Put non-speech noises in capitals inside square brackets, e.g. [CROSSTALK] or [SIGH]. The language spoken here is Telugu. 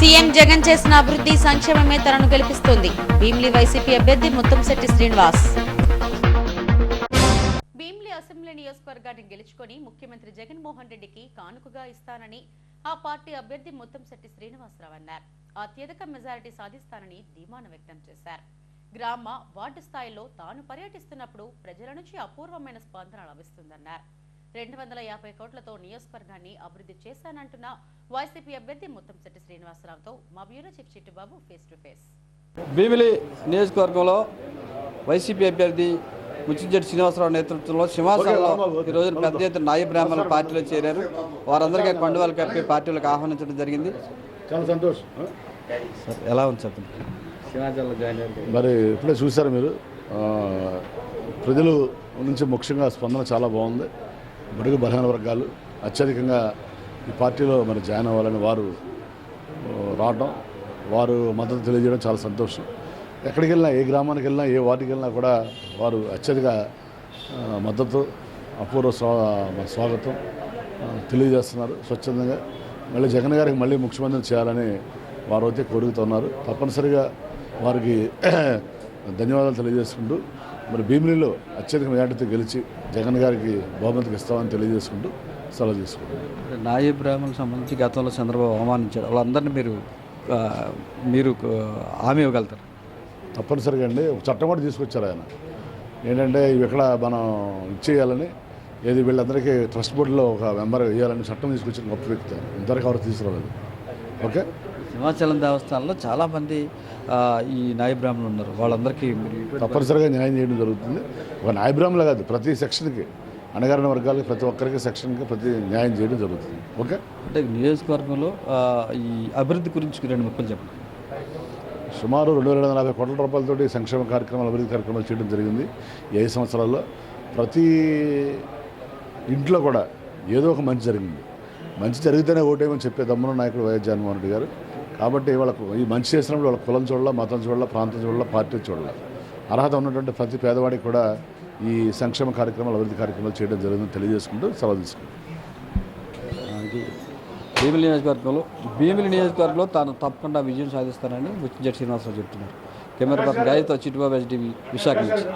సీఎం జగన్ చేసిన అభివృద్ధి సంక్షేమమే తనను గెలిపిస్తుంది. భీమ్లీ వైసీపీ అభ్యర్థి ముత్తంశెట్టి శ్రీనివాస్. భీమిలి అసెంబ్లీ నియోజకవర్గాన్ని గెలుచుకొని ముఖ్యమంత్రి జగన్మోహన్ రెడ్డికి కానుకగా ఇస్తానని ఆ పార్టీ అభ్యర్థి ముత్తంశెట్టి శ్రీనివాసరావు అన్నారు. అత్యధిక మెజారిటీ సాధిస్తానని ధీమాన వ్యక్తం చేశారు. గ్రామ వార్డు స్థాయిలో తాను పర్యటిస్తున్నప్పుడు ప్రజల నుంచి అపూర్వమైన స్పందన లభిస్తుందన్నారు. రెండు వందల యాభై కోట్లతో నియోజకవర్గాన్ని అభివృద్ధి చేశానంటున్న వైసీపీ అభ్యర్థి ముత్తంశెట్టి శ్రీనివాసరావుతో మా bureau chief Chittibabu face to face. Bheemili నియోజకవర్గంలో వైసీపీ అభ్యర్థి ముచ్చించెట్టి శ్రీనివాసరావు నేతృత్వంలో సింహాసనంలో ఈ రోజున పెద్ద ఎత్తున నాయ బ్రాహ్మణులు పార్టీలో చేరారు. వారందరికీ కండువాలు కప్పి పార్టీలకు ఆహ్వానించడం జరిగింది. చాలా సంతోషం. సార్ ఎలా ఉంది చెప్పండి మరి ఇప్పుడే చూశారు మీరు. ప్రజలు నుంచి ముఖ్యంగా స్పందన చాలా బాగుంది. బడుగు బలహీన వర్గాలు అత్యధికంగా ఈ పార్టీలో మరి జాయిన్ అవ్వాలని వారు రావడం వారు మద్దతు తెలియజేయడం చాలా సంతోషం. ఎక్కడికి వెళ్ళినా ఏ గ్రామానికి వెళ్ళినా ఏ వార్డుకి వెళ్ళినా కూడా వారు అత్యధిక మద్దతు అపూర్వ స్వా స్వాగతం తెలియజేస్తున్నారు స్వచ్ఛందంగా. మళ్ళీ జగన్ గారికి మళ్ళీ ముఖ్యమంత్రిని చేయాలని వారు అయితే కోరుకుతున్నారు. తప్పనిసరిగా వారికి [CLEARS THROAT] ధన్యవాదాలు తెలియజేసుకుంటూ మరి భీమిలిలో అత్యధిక మెజార్టీతో గెలిచి జగన్ గారికి బహుమతికి ఇస్తామని తెలియజేసుకుంటూ సెలవు తీసుకుంటాం నాయ బ్రాహ్మణులకు సంబంధించి గతంలో చంద్రబాబు అవమానించారు. వాళ్ళందరినీ మీరు మీరు హామీ ఇవ్వగలుగుతారు? తప్పనిసరిగా అండి. ఒక చట్టం కూడా తీసుకొచ్చారు ఆయన. ఏంటంటే ఇవి ఎక్కడ మనం ఇచ్చేయాలని ఏది వీళ్ళందరికీ ట్రస్ట్ బోర్డులో ఒక మెంబర్ వేయాలని చట్టం తీసుకొచ్చిన గొప్ప వ్యక్తి. ఇంతవరకు ఎవరు తీసుకురాలేదు. ఓకే? సింహాచలం దేవస్థానంలో చాలామంది ఈ నాయ బ్రాహ్మణులు ఉన్నారు. వాళ్ళందరికీ తప్పనిసరిగా న్యాయం చేయడం జరుగుతుంది. ఒక న్యాయబ్రాహ్మణులు కాదు ప్రతి సెక్షన్కి అణగారిన వర్గాలకి ప్రతి ఒక్కరికి సెక్షన్కి ప్రతి న్యాయం చేయడం జరుగుతుంది. ఓకే? అంటే నియోజకవర్గంలో ఈ అభివృద్ధి గురించి రెండు ముక్కలు చెప్పండి. సుమారు రెండు వేల నలభై కోట్ల రూపాయలతోటి సంక్షేమ కార్యక్రమాలు అభివృద్ధి కార్యక్రమాలు చేయడం జరిగింది. ఈ ఐదు సంవత్సరాల్లో ప్రతి ఇంట్లో కూడా ఏదో ఒక మంచి జరిగింది. మంచి జరిగితేనే ఓటేమని చెప్పే దమ్మున నాయకుడు వైఎస్ జగన్మోహన్ రెడ్డి గారు. కాబట్టి వాళ్ళకు ఈ మంచి చేసినప్పుడు వాళ్ళ కులం చూడాల మతం చూడాల ప్రాంతం చూడాల పార్టీ చూడాల. అర్హత ఉన్నటువంటి ప్రతి పేదవాడికి కూడా ఈ సంక్షేమ కార్యక్రమాలు అభివృద్ధి కార్యక్రమాలు చేయడం జరిగిందని తెలియజేసుకుంటూ సెలవు తీసుకుంటాం భీమిలి నియోజకవర్గంలో భీమిలి నియోజకవర్గంలో తాను తప్పకుండా విజయం సాధిస్తానని ముత్యంజెట్టి శ్రీనివాసరావు చెప్తున్నారు. కెమెరా పర్సన్ గాయతో చిట్టుబాబు ఎస్టీవీ విశాఖ నుంచి.